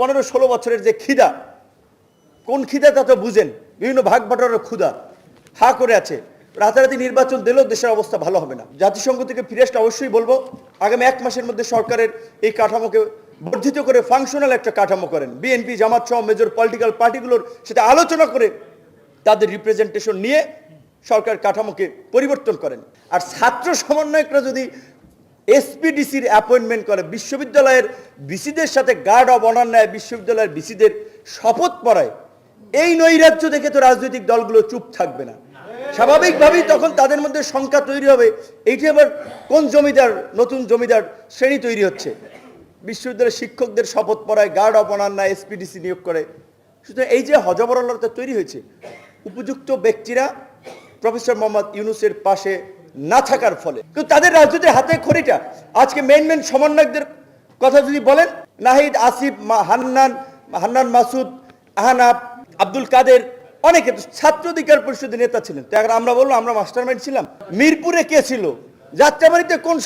পনেরো ষোলো বছরের যে খিদা, কোন খিদা তা তো বুঝেন। বিভিন্ন ভাগ বাটোয়ারের ক্ষুদা হা করে আছে। রাতারাতি নির্বাচন দিলেও দেশের অবস্থা ভালো হবে না। জাতিসংঘ থেকে ফিরে আসলে অবশ্যই বলব, আগামী এক মাসের মধ্যে সরকারের এই কাঠামোকে বর্ধিত করে ফাংশনাল একটা কাঠামো করেন। বিএনপি জামাত সহ মেজর পলিটিক্যাল পার্টিগুলোর সাথে আলোচনা করে তাদের রিপ্রেজেন্টেশন নিয়ে সরকার কাঠামোকে পরিবর্তন করেন। আর ছাত্র সমন্বয়করা যদি এসপিডিসির অ্যাপয়েন্টমেন্ট করে বিশ্ববিদ্যালয়ের বিসিদের সাথে গার্ড অব অনার নেয় বিশ্ববিদ্যালয়ের বিসিদের শপথ পড়ায়। এই নৈরাজ্য দেখে তো রাজনৈতিক দলগুলো চুপ থাকবে না। স্বাভাবিকভাবেই তখন তাদের মধ্যে সংখ্যা তৈরি হবে, এইটি আবার কোন জমিদার, নতুন জমিদার শ্রেণি তৈরি হচ্ছে? বিশ্ববিদ্যালয়ের শিক্ষকদের শপথ পড়ায় গার্ড অব অনার নেয় এসপিডিসি নিয়োগ করে। সুতরাং এই যে হজবরলতা তৈরি হয়েছে, উপযুক্ত ব্যক্তিরা, প্রফেসর মোহাম্মদ ইউনুসের পাশে না থাকার ফলে। কিন্তু তাদের রাজনীতির হাতে খড়িটা। আজকে মেন মেন সমন্বয়কদের কথা যদি বলেন, নাহিদ, আসিফ হান্নান হান্নান মাসুদ, আহানাব, আব্দুল কাদের, অনেকে ছাত্র অধিকার পরিষদের নেতা ছিলেন। তো আমরা বললাম আমরা মাস্টারমাইন্ড ছিলাম। মিরপুরে কে ছিল? যাত্রাবাড়িতে কোন